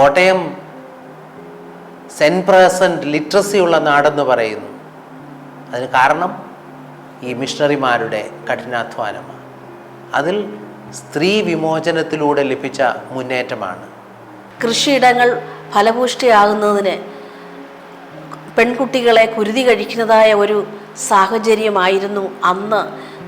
Kottayam saint per cent literacy ഉള്ള നാടെന്ന് പറയുന്നു. അതിന് കാരണം ഈ മിഷണറിമാരുടെ കഠിനാധ്വാനമാണ്. അതിൽ സ്ത്രീ വിമോചനത്തിലൂടെ ലഭിച്ച മുന്നേറ്റമാണ്. കൃഷിയിടങ്ങൾ ഫലപുഷ്ടിയാകുന്നതിന് പെൺകുട്ടികളെ കുരുതി കഴിക്കുന്നതായ ഒരു സാഹചര്യമായിരുന്നു അന്ന്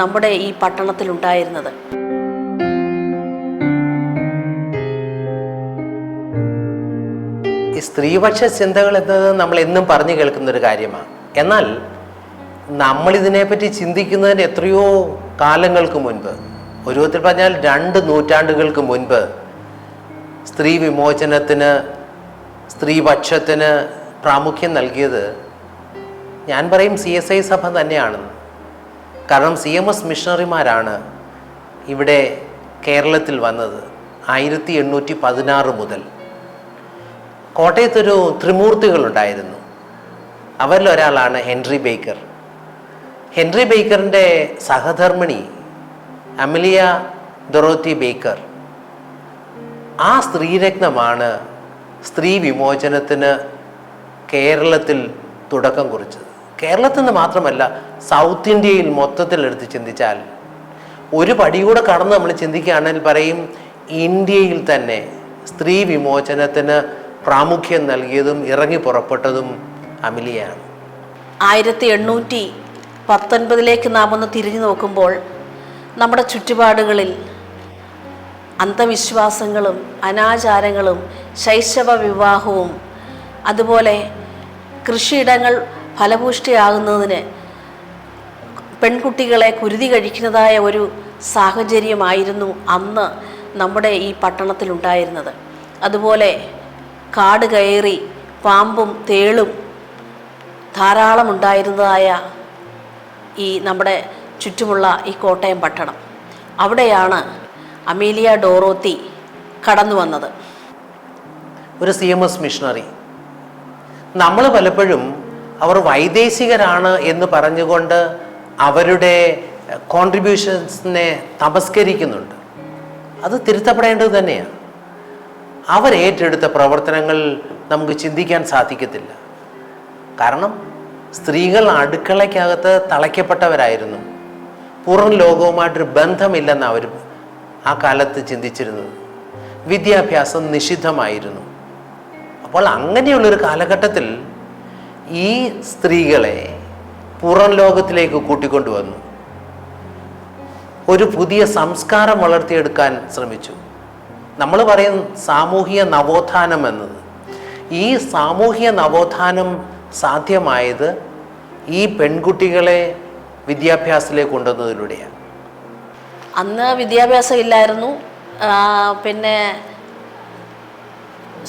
നമ്മുടെ ഈ പട്ടണത്തിലുണ്ടായിരുന്നത്. ഈ സ്ത്രീപക്ഷ ചിന്തകൾ എന്നത് നമ്മൾ എന്നും പറഞ്ഞു കേൾക്കുന്ന ഒരു കാര്യമാണ്. എന്നാൽ നമ്മൾ ഇതിനെപ്പറ്റി ചിന്തിക്കുന്നതിന് എത്രയോ കാലങ്ങൾക്ക് മുൻപ് ഒരു വിധത്തിൽ പറഞ്ഞാൽ രണ്ട് നൂറ്റാണ്ടുകൾക്ക് മുൻപ് സ്ത്രീ വിമോചനത്തിന് സ്ത്രീപക്ഷത്തിന് പ്രാമുഖ്യം നൽകിയത് ഞാൻ പറയും സി എസ് ഐ സഭ തന്നെയാണ്. കാരണം സി എം എസ് മിഷണറിമാരാണ് ഇവിടെ കേരളത്തിൽ വന്നത് ആയിരത്തി എണ്ണൂറ്റി പതിനാറ് മുതൽ. കോട്ടയത്തൊരു ത്രിമൂർത്തികളുണ്ടായിരുന്നു. അവരിൽ ഒരാളാണ് ഹെൻറി ബേക്കർ. ഹെൻറി ബേക്കറിന്റെ സഹധർമ്മിണി അമിലിയ ദൊറോത്തി ബേക്കർ. ആ സ്ത്രീരത്നമാണ് സ്ത്രീ വിമോചനത്തിന് കേരളത്തിൽ തുടക്കം കുറിച്ചത്. കേരളത്തിൽ നിന്ന് മാത്രമല്ല സൗത്ത് ഇന്ത്യയിൽ മൊത്തത്തിൽ എടുത്ത് ചിന്തിച്ചാൽ ഒരു പടി കൂടെ കടന്ന് നമ്മൾ ചിന്തിക്കുകയാണെങ്കിൽ പറയും ഇന്ത്യയിൽ തന്നെ സ്ത്രീ വിമോചനത്തിന് പ്രാമുഖ്യം നൽകിയതും ഇറങ്ങി പുറപ്പെട്ടതും അമിലിയാണ്. ആയിരത്തി എണ്ണൂറ്റി പത്തൊൻപതിലേക്ക് നാം ഒന്ന് തിരിഞ്ഞു നോക്കുമ്പോൾ നമ്മുടെ ചുറ്റുപാടുകളിൽ അന്ധവിശ്വാസങ്ങളും അനാചാരങ്ങളും ശൈശവ വിവാഹവും അതുപോലെ കൃഷിയിടങ്ങൾ ഫലപുഷ്ടിയാകുന്നതിന് പെൺകുട്ടികളെ കുരുതി കഴിക്കുന്നതായ ഒരു സാഹചര്യമായിരുന്നു അന്ന് നമ്മുടെ ഈ പട്ടണത്തിലുണ്ടായിരുന്നത്. അതുപോലെ കാട് കയറി പാമ്പും തേളും ധാരാളം ഉണ്ടായിരുന്നതായ ഈ നമ്മുടെ ചുറ്റുമുള്ള ഈ കോട്ടയം പട്ടണം. അവിടെയാണ് അമീലിയ ഡോറോത്തി കടന്നു വന്നത്. ഒരു സി എം എസ് മിഷണറി. നമ്മൾ പലപ്പോഴും അവർ വൈദേശികരാണ് എന്ന് പറഞ്ഞുകൊണ്ട് അവരുടെ കോൺട്രിബ്യൂഷൻസിനെ തമസ്കരിക്കുന്നുണ്ട് അത് തിരുത്തപ്പെടേണ്ടത് തന്നെയാണ്. അവരേറ്റെടുത്ത പ്രവർത്തനങ്ങൾ നമുക്ക് ചിന്തിക്കാൻ സാധിക്കത്തില്ല. കാരണം സ്ത്രീകൾ അടുക്കളയ്ക്കകത്ത് തളയ്ക്കപ്പെട്ടവരായിരുന്നു. പുറം ലോകവുമായിട്ടൊരു ബന്ധമില്ലെന്ന് അവർ ആ കാലത്ത് ചിന്തിച്ചിരുന്നത്. വിദ്യാഭ്യാസം നിഷിദ്ധമായിരുന്നു. അപ്പോൾ അങ്ങനെയുള്ളൊരു കാലഘട്ടത്തിൽ ഈ സ്ത്രീകളെ പുറം ലോകത്തിലേക്ക് കൂട്ടിക്കൊണ്ടുവന്നു. ഒരു പുതിയ സംസ്കാരം വളർത്തിയെടുക്കാൻ ശ്രമിച്ചു. നമ്മൾ പറയും സാമൂഹിക നവോത്ഥാനം എന്നത്. ഈ സാമൂഹിക നവോത്ഥാനം സാധ്യമായത് ഈ പെൺകുട്ടികളെ വിദ്യാഭ്യാസത്തിലേക്ക് കൊണ്ടുവന്നതിലൂടെയാണ്. അന്ന് വിദ്യാഭ്യാസം ഇല്ലായിരുന്നു. പിന്നെ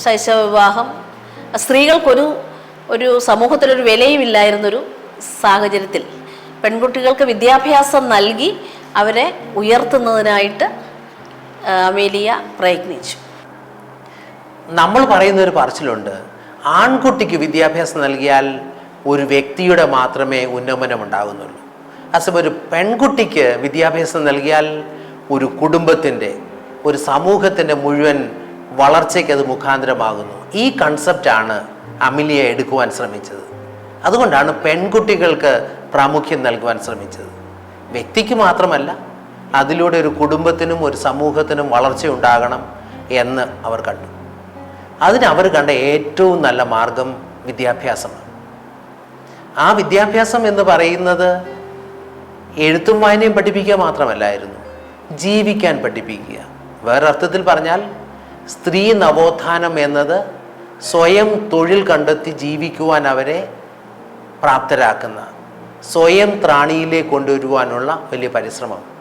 ശൈശവ വിവാഹം. സ്ത്രീകൾക്കൊരു ഒരു സമൂഹത്തിലൊരു വിലയും ഇല്ലായിരുന്നൊരു സാഹചര്യത്തിൽ പെൺകുട്ടികൾക്ക് വിദ്യാഭ്യാസം നൽകി അവരെ ഉയർത്തുന്നതിനായിട്ട് അമേലിയ പ്രയത്നിച്ചു. നമ്മൾ പറയുന്ന ഒരു പറച്ചിലുണ്ട് ആൺകുട്ടിക്ക് വിദ്യാഭ്യാസം നൽകിയാൽ ഒരു വ്യക്തിയുടെ മാത്രമേ ഉന്നമനം ഉണ്ടാകുന്നുള്ളൂ. അസം ഒരു പെൺകുട്ടിക്ക് വിദ്യാഭ്യാസം നൽകിയാൽ ഒരു കുടുംബത്തിന്റെ ഒരു സമൂഹത്തിന്റെ മുഴുവൻ വളർച്ചയ്ക്ക് അത് മുഖാന്തരമാകുന്നു. ഈ കൺസെപ്റ്റാണ് അമിലിയ എടുക്കുവാൻ ശ്രമിച്ചത്. അതുകൊണ്ടാണ് പെൺകുട്ടികൾക്ക് പ്രാമുഖ്യം നൽകുവാൻ ശ്രമിച്ചത്. വ്യക്തിക്ക് മാത്രമല്ല അതിലൂടെ ഒരു കുടുംബത്തിനും ഒരു സമൂഹത്തിനും വളർച്ച ഉണ്ടാകണം എന്ന് അവർ കണ്ടു. അതിന് അവർ കണ്ട ഏറ്റവും നല്ല മാർഗം വിദ്യാഭ്യാസമാണ് ആ വിദ്യാഭ്യാസം എന്ന് പറയുന്നത് എഴുത്തും വായനയും പഠിപ്പിക്കുക മാത്രമല്ലായിരുന്നു ജീവിക്കാൻ പഠിപ്പിക്കുക. വേറൊരർത്ഥത്തിൽ പറഞ്ഞാൽ സ്ത്രീ നവോത്ഥാനം എന്നത് സ്വയം തൊഴിൽ കണ്ടെത്തി ജീവിക്കുവാൻ അവരെ പ്രാപ്തരാക്കുന്ന സ്വയം ത്രാണിയിലേക്ക് കൊണ്ടുവരുവാനുള്ള വലിയ പരിശ്രമം.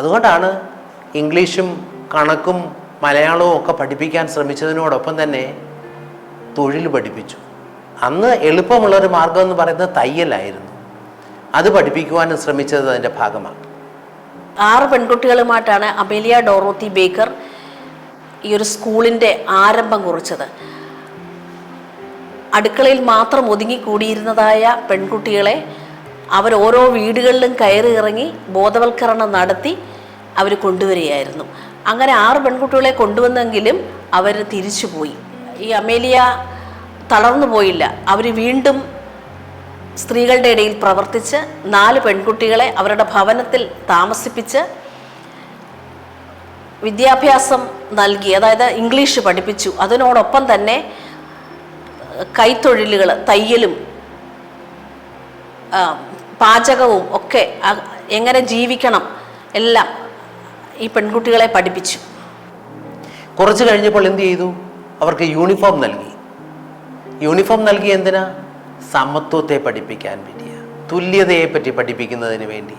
അതുകൊണ്ടാണ് ഇംഗ്ലീഷും കണക്കും മലയാളവും ഒക്കെ പഠിപ്പിക്കാൻ ശ്രമിച്ചതിനോടൊപ്പം തന്നെ തൊഴിൽ പഠിപ്പിച്ചു. അന്ന് എളുപ്പമുള്ളൊരു മാർഗം എന്ന് പറയുന്നത് തയ്യലായിരുന്നു. അത് പഠിപ്പിക്കുവാനും ശ്രമിച്ചത് അതിന്റെ ഭാഗമാണ്. ആറ് പെൺകുട്ടികളുമായിട്ടാണ് അമേലിയ ഡോറോത്തി ബേക്കർ ഈ ഒരു സ്കൂളിന്റെ ആരംഭം കുറിച്ചത്. അടുക്കളയിൽ മാത്രം ഒതുങ്ങിക്കൂടിയിരുന്നതായ പെൺകുട്ടികളെ അവർ ഓരോ വീടുകളിലും കയറി ഇറങ്ങി ബോധവൽക്കരണം നടത്തി അവർ കൊണ്ടുവരികയായിരുന്നു. അങ്ങനെ ആറ് പെൺകുട്ടികളെ കൊണ്ടുവന്നെങ്കിലും അവർ തിരിച്ചുപോയി. ഈ അമേലിയ തളർന്നു പോയില്ല. അവർ വീണ്ടും സ്ത്രീകളുടെ ഇടയിൽ പ്രവർത്തിച്ച് നാല് പെൺകുട്ടികളെ അവരുടെ ഭവനത്തിൽ താമസിപ്പിച്ച് വിദ്യാഭ്യാസം നൽകി അതായത് ഇംഗ്ലീഷ് പഠിപ്പിച്ചു. അതിനോടൊപ്പം തന്നെ കൈത്തൊഴിലുകൾ തയ്യലും പാചകവും ഒക്കെ എങ്ങനെ ജീവിക്കണം എല്ലാം ഈ പെൺകുട്ടികളെ പഠിപ്പിച്ചു. കുറച്ച് കഴിഞ്ഞപ്പോൾ എന്ത് ചെയ്തു? അവർക്ക് യൂണിഫോം നൽകി. യൂണിഫോം നൽകി എന്തിനാ? സമത്വത്തെ പഠിപ്പിക്കാൻ വേണ്ടിയ. തുല്യതയെ പറ്റി പഠിപ്പിക്കുന്നതിന് വേണ്ടി.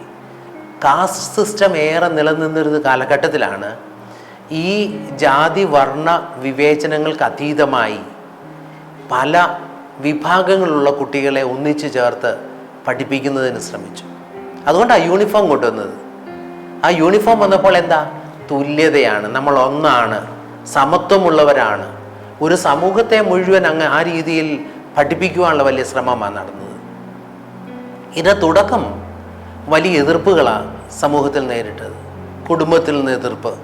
കാസ്റ്റ് സിസ്റ്റം ഏറെ നിലനിന്നിരുന്ന കാലഘട്ടത്തിലാണ് ഈ ജാതി വർണ വിവേചനങ്ങൾക്ക് അതീതമായി പല വിഭാഗങ്ങളുള്ള കുട്ടികളെ ഒന്നിച്ചു ചേർത്ത് പഠിപ്പിക്കുന്നതിന് ശ്രമിച്ചു. അതുകൊണ്ടാണ് യൂണിഫോം കൊണ്ടുവന്നത്. ആ യൂണിഫോം വന്നപ്പോൾ എന്താ? തുല്യതയാണ്. നമ്മൾ ഒന്നാണ്. സമത്വമുള്ളവരാണ്. ഒരു സമൂഹത്തെ മുഴുവൻ അങ്ങ് ആ രീതിയിൽ പഠിപ്പിക്കുവാനുള്ള വലിയ ശ്രമമാണ് നടന്നത്. ഇതിന്റെ തുടക്കം വലിയ എതിർപ്പുകളാണ് സമൂഹത്തിൽ നേരിട്ടത്. കുടുംബത്തിൽ നിന്ന് എതിർപ്പ്.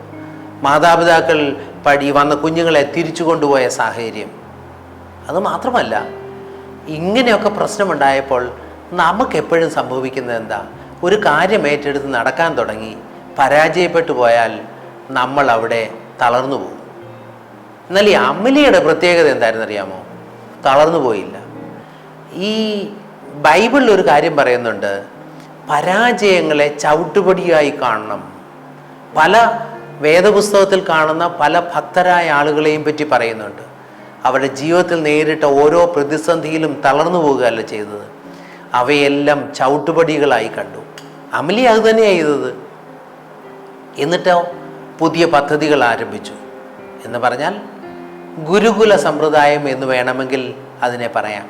മാതാപിതാക്കൾ പടി വന്ന കുഞ്ഞുങ്ങളെ തിരിച്ചു കൊണ്ടുപോയ സാഹചര്യം. അത് മാത്രമല്ല ഇങ്ങനെയൊക്കെ പ്രശ്നമുണ്ടായപ്പോൾ നമുക്കെപ്പോഴും സംഭവിക്കുന്നത് എന്താ? ഒരു കാര്യം ഏറ്റെടുത്ത് നടക്കാൻ തുടങ്ങി പരാജയപ്പെട്ടു പോയാൽ നമ്മൾ അവിടെ തളർന്നു പോകും. എന്നാൽ ഈ അമലിയുടെ പ്രത്യേകത എന്തായിരുന്നു അറിയാമോ? തളർന്നു പോയില്ല. ഈ ബൈബിളിൽ ഒരു കാര്യം പറയുന്നുണ്ട്. പരാജയങ്ങളെ ചവിട്ടുപടിയായി കാണണം. പല വേദപുസ്തകത്തിൽ കാണുന്ന പല ഭക്തരായ ആളുകളെയും പറ്റി പറയുന്നുണ്ട്. അവരുടെ ജീവിതത്തിൽ നേരിട്ട ഓരോ പ്രതിസന്ധിയിലും തളർന്നു പോവുകയല്ല ചെയ്തത് അവയെല്ലാം ചവിട്ടുപടികളായി കണ്ടു. അമലി അത് തന്നെയാണ് ചെയ്തത്. എന്നിട്ടോ പുതിയ പദ്ധതികൾ ആരംഭിച്ചു. എന്ന് പറഞ്ഞാൽ ഗുരുകുല സമ്പ്രദായം എന്ന് വേണമെങ്കിൽ അതിനെ പറയാം.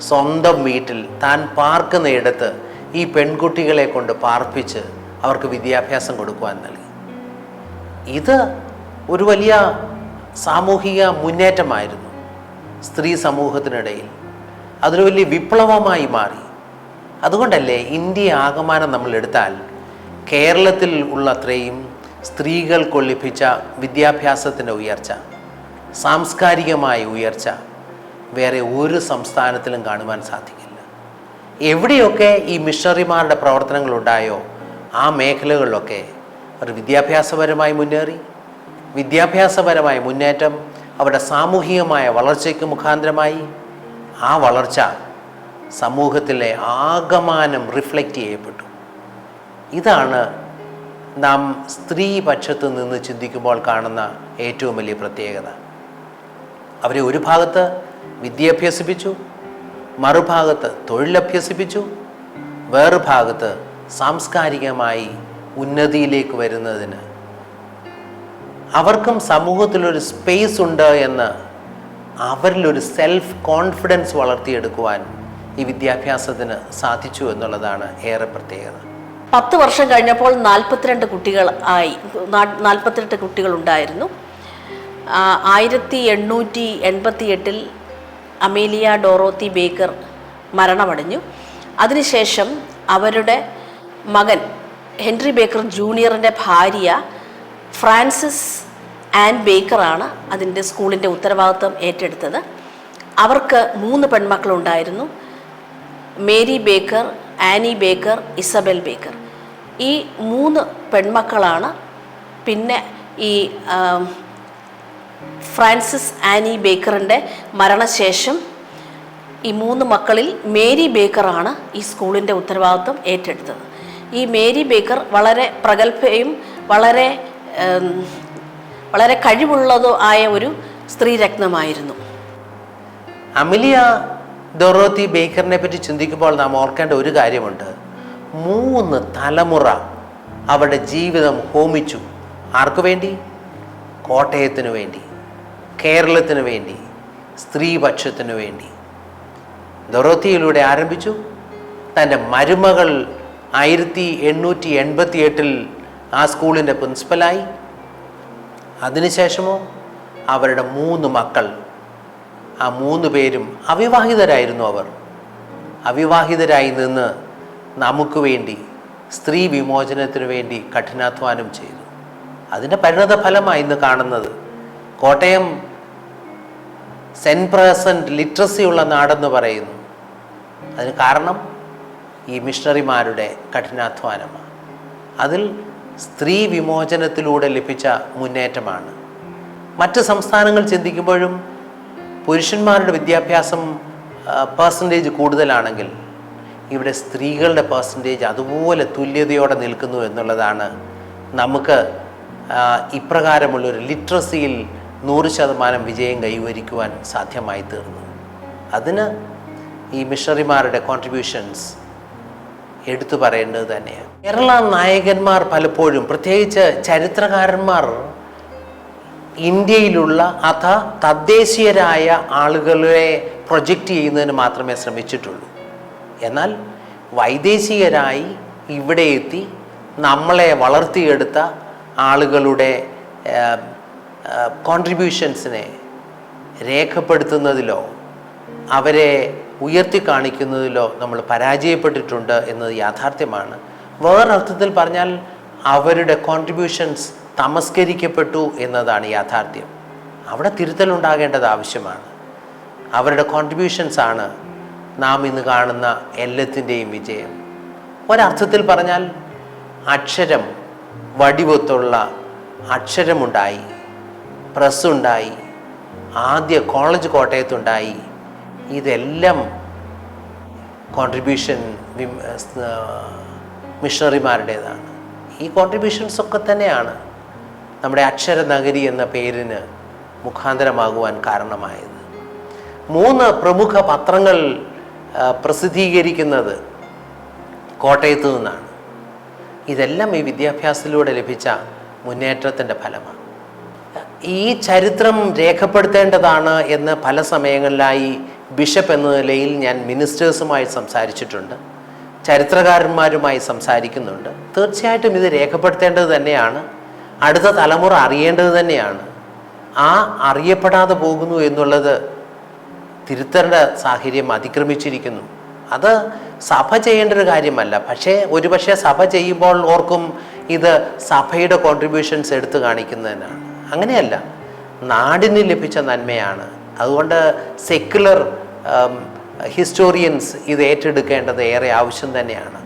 സ്വന്തം വീട്ടിൽ താൻ പാർക്കുന്നയിടത്ത് ഈ പെൺകുട്ടികളെ കൊണ്ട് പാർപ്പിച്ച് അവർക്ക് വിദ്യാഭ്യാസം കൊടുക്കുവാൻ നൽകി. ഇത് ഒരു വലിയ സാമൂഹിക മുന്നേറ്റമായിരുന്നു. സ്ത്രീ സമൂഹത്തിനിടയിൽ. അതൊരു വലിയ വിപ്ലവമായി മാറി. അതുകൊണ്ടല്ലേ ഇന്ത്യ ആകമാനം നമ്മൾ എടുത്താൽ കേരളത്തിൽ ഉള്ള അത്രയും സ്ത്രീകൾക്ക് ലഭിച്ച വിദ്യാഭ്യാസത്തിന്റെ ഉയർച്ച സാംസ്കാരികമായ ഉയർച്ച വേറെ ഒരു സംസ്ഥാനത്തിലും കാണുവാൻ സാധിക്കില്ല. എവിടെയൊക്കെ ഈ മിഷണറിമാരുടെ പ്രവർത്തനങ്ങൾ ഉണ്ടായോ ആ മേഖലകളിലൊക്കെ അവർ വിദ്യാഭ്യാസപരമായി മുന്നേറി. വിദ്യാഭ്യാസപരമായ മുന്നേറ്റം അവരുടെ സാമൂഹികമായ വളർച്ചയ്ക്ക് മുഖാന്തരമായി. ആ വളർച്ച സമൂഹത്തിലെ ആകമാനം റിഫ്ലക്റ്റ് ചെയ്യപ്പെട്ടു. ഇതാണ് നാം സ്ത്രീ പക്ഷത്ത് നിന്ന് ചിന്തിക്കുമ്പോൾ കാണുന്ന ഏറ്റവും വലിയ പ്രത്യേകത. അവരെ ഒരു ഭാഗത്ത് വിദ്യ അഭ്യസിപ്പിച്ചു മറുഭാഗത്ത് തൊഴിലഭ്യസിപ്പിച്ചു വേറെ ഭാഗത്ത് സാംസ്കാരികമായി ഉന്നതിയിലേക്ക് വരുന്നതിന്. അവർക്കും സമൂഹത്തിലൊരു സ്പേസ് ഉണ്ട് എന്ന് അവരിലൊരു സെൽഫ് കോൺഫിഡൻസ് വളർത്തിയെടുക്കുവാൻ ഈ വിദ്യാഭ്യാസത്തിന് സാധിച്ചു എന്നുള്ളതാണ് ഏറെ പ്രത്യേകത. പത്ത് വർഷം കഴിഞ്ഞപ്പോൾ നാൽപ്പത്തിരണ്ട് കുട്ടികൾ ആയി. നാൽപ്പത്തിരണ്ട് കുട്ടികൾ ഉണ്ടായിരുന്നു. ആയിരത്തി എണ്ണൂറ്റി എൺപത്തി എട്ടിൽ അമേലിയ ഡോറോത്തി ബേക്കർ മരണമടഞ്ഞു. അതിനുശേഷം അവരുടെ മകൻ ഹെൻറി ബേക്കർ ജൂനിയറിന്റെ ഭാര്യ ഫ്രാൻസിസ് ആൻഡ് ബേക്കറാണ് അതിന്റെ സ്കൂളിന്റെ ഉത്തരവാദിത്വം ഏറ്റെടുത്തത്. അവർക്ക് മൂന്ന് പെൺമക്കളുണ്ടായിരുന്നു. Mary Baker Annie Baker Isabel Baker. ഈ മൂന്ന് പെൺമക്കളാണ്. പിന്നെ ഈ ഫ്രാൻസിസ് ആനി ബേക്കറിന്റെ മരണശേഷം ഈ മൂന്ന് മക്കളിൽ മേരി ബേക്കറാണ് ഈ സ്കൂളിന്റെ ഉത്തരവാദിത്വം ഏറ്റെടുത്തത്. ഈ മേരി ബേക്കർ വളരെ പ്രഗത്ഭയും വളരെ വളരെ കഴിവുള്ളതോ ആയ ഒരു സ്ത്രീരത്നമായിരുന്നു അമിലിയ ഡൊറോത്തി ബേക്കറിനെ പറ്റി ചിന്തിക്കുമ്പോൾ നാം ഓർക്കേണ്ട ഒരു കാര്യമുണ്ട്. മൂന്ന് തലമുറ അവരുടെ ജീവിതം ഹോമിച്ചു. ആർക്കു വേണ്ടി? കോട്ടയത്തിനു വേണ്ടി കേരളത്തിന് വേണ്ടി സ്ത്രീപക്ഷത്തിനു വേണ്ടി. ദൊറോത്തിയിലൂടെ ആരംഭിച്ചു. തന്റെ മരുമകൾ ആയിരത്തി എണ്ണൂറ്റി എൺപത്തി എട്ടിൽ ആ സ്കൂളിന്റെ പ്രിൻസിപ്പലായി. അതിനുശേഷമോ അവരുടെ മൂന്ന് മക്കൾ ആ മൂന്ന് പേരും അവിവാഹിതരായിരുന്നു അവർ. അവിവാഹിതരായി നിന്ന് നമുക്ക് വേണ്ടി സ്ത്രീ വിമോചനത്തിനു വേണ്ടി കഠിനാധ്വാനം ചെയ്തു. അതിന്റെ പരിണത ഫലമായി ഇന്ന് കാണുന്നത് കോട്ടയം സെന്റ് പേഴ്സന്റ് ലിറ്ററസി ഉള്ള നാടെന്ന് പറയുന്നു. അതിന് കാരണം ഈ മിഷണറിമാരുടെ കഠിനാധ്വാനമാണ്. അതിൽ സ്ത്രീ വിമോചനത്തിലൂടെ ലഭിച്ച മുന്നേറ്റമാണ്. മറ്റ് സംസ്ഥാനങ്ങൾ ചിന്തിക്കുമ്പോഴും പുരുഷന്മാരുടെ വിദ്യാഭ്യാസം പേഴ്സന്റേജ് കൂടുതലാണെങ്കിൽ ഇവിടെ സ്ത്രീകളുടെ പേഴ്സന്റേജ് അതുപോലെ തുല്യതയോടെ നിൽക്കുന്നു എന്നുള്ളതാണ് നമുക്ക് ഇപ്രകാരമുള്ളൊരു ലിറ്ററസിയിൽ നൂറ് ശതമാനം വിജയം കൈവരിക്കുവാൻ സാധ്യമായി തീർന്നു അതിന് ഈ മിഷണറിമാരുടെ കോൺട്രിബ്യൂഷൻസ് എടുത്തു പറയേണ്ടത് തന്നെയാണ്. കേരള നായകന്മാർ പലപ്പോഴും പ്രത്യേകിച്ച് ചരിത്രകാരന്മാർ ഇന്ത്യയിലുള്ള അഥ തദ്ദേശീയരായ ആളുകളെ പ്രൊജക്റ്റ് ചെയ്യുന്നതിന് മാത്രമേ ശ്രമിച്ചിട്ടുള്ളൂ. എന്നാൽ വൈദേശികരായി ഇവിടെ എത്തി നമ്മളെ വളർത്തിയെടുത്ത ആളുകളുടെ കോൺട്രിബ്യൂഷൻസിനെ രേഖപ്പെടുത്തുന്നതിലോ അവരെ ഉയർത്തി കാണിക്കുന്നതിലോ നമ്മൾ പരാജയപ്പെട്ടിട്ടുണ്ട് എന്നത് യാഥാർത്ഥ്യമാണ്. വേറൊരർത്ഥത്തിൽ പറഞ്ഞാൽ അവരുടെ കോൺട്രിബ്യൂഷൻസ് തമസ്കരിക്കപ്പെട്ടു എന്നതാണ് യാഥാർത്ഥ്യം. അവിടെ തിരുത്തലുണ്ടാകേണ്ടത് ആവശ്യമാണ്. അവരുടെ കോൺട്രിബ്യൂഷൻസ് ആണ് നാം ഇന്ന് കാണുന്ന എല്ലാത്തിന്റെയും വിജയം. ഒരർത്ഥത്തിൽ പറഞ്ഞാൽ അക്ഷരം വടിവൊത്തുള്ള അക്ഷരമുണ്ടായി പ്രസ്സുണ്ടായി ആദ്യ കോളേജ് കോട്ടയത്തുണ്ടായി. ഇതെല്ലാം കോൺട്രിബ്യൂഷൻ മിഷണറിമാരുടേതാണ് ഈ കോൺട്രിബ്യൂഷൻസ് ഒക്കെ തന്നെയാണ്. നമ്മുടെ അക്ഷര നഗരി എന്ന പേരിന് മുഖാന്തരമാകുവാൻ കാരണമായത്. മൂന്ന് പ്രമുഖ പത്രങ്ങൾ പ്രസിദ്ധീകരിക്കുന്നത് കോട്ടയത്തു നിന്നാണ്. ഇതെല്ലാം ഈ വിദ്യാഭ്യാസത്തിലൂടെ ലഭിച്ച മുന്നേറ്റത്തിന്റെ ഫലമാണ്. ഈ ചരിത്രം രേഖപ്പെടുത്തേണ്ടതാണ് എന്ന് പല സമയങ്ങളിലായി ബിഷപ്പ് എന്ന നിലയിൽ ഞാൻ മിനിസ്റ്റേഴ്സുമായി സംസാരിച്ചിട്ടുണ്ട് ചരിത്രകാരന്മാരുമായി സംസാരിക്കുന്നുണ്ട്. തീർച്ചയായിട്ടും ഇത് രേഖപ്പെടുത്തേണ്ടത് തന്നെയാണ്. അടുത്ത തലമുറ അറിയേണ്ടത് തന്നെയാണ്. ആ അറിയപ്പെടാതെ പോകുന്നു എന്നുള്ളത് തിരുത്തേണ്ട സാഹചര്യം അതിക്രമിച്ചിരിക്കുന്നു. അത് സഭ ചെയ്യേണ്ട ഒരു കാര്യമല്ല. പക്ഷേ ഒരുപക്ഷെ സഭ ചെയ്യുമ്പോൾ ഓർക്കും ഇത് സഭയുടെ കോൺട്രിബ്യൂഷൻസ് എടുത്തു കാണിക്കുന്നതിനാണ്. അങ്ങനെയല്ല. നാടിന് ലഭിച്ച നന്മയാണ്. അതുകൊണ്ട് സെക്യുലർ ഹിസ്റ്റോറിയൻസ് ഇത് ഏറ്റെടുക്കേണ്ടത് ഏറെ ആവശ്യം തന്നെയാണ്.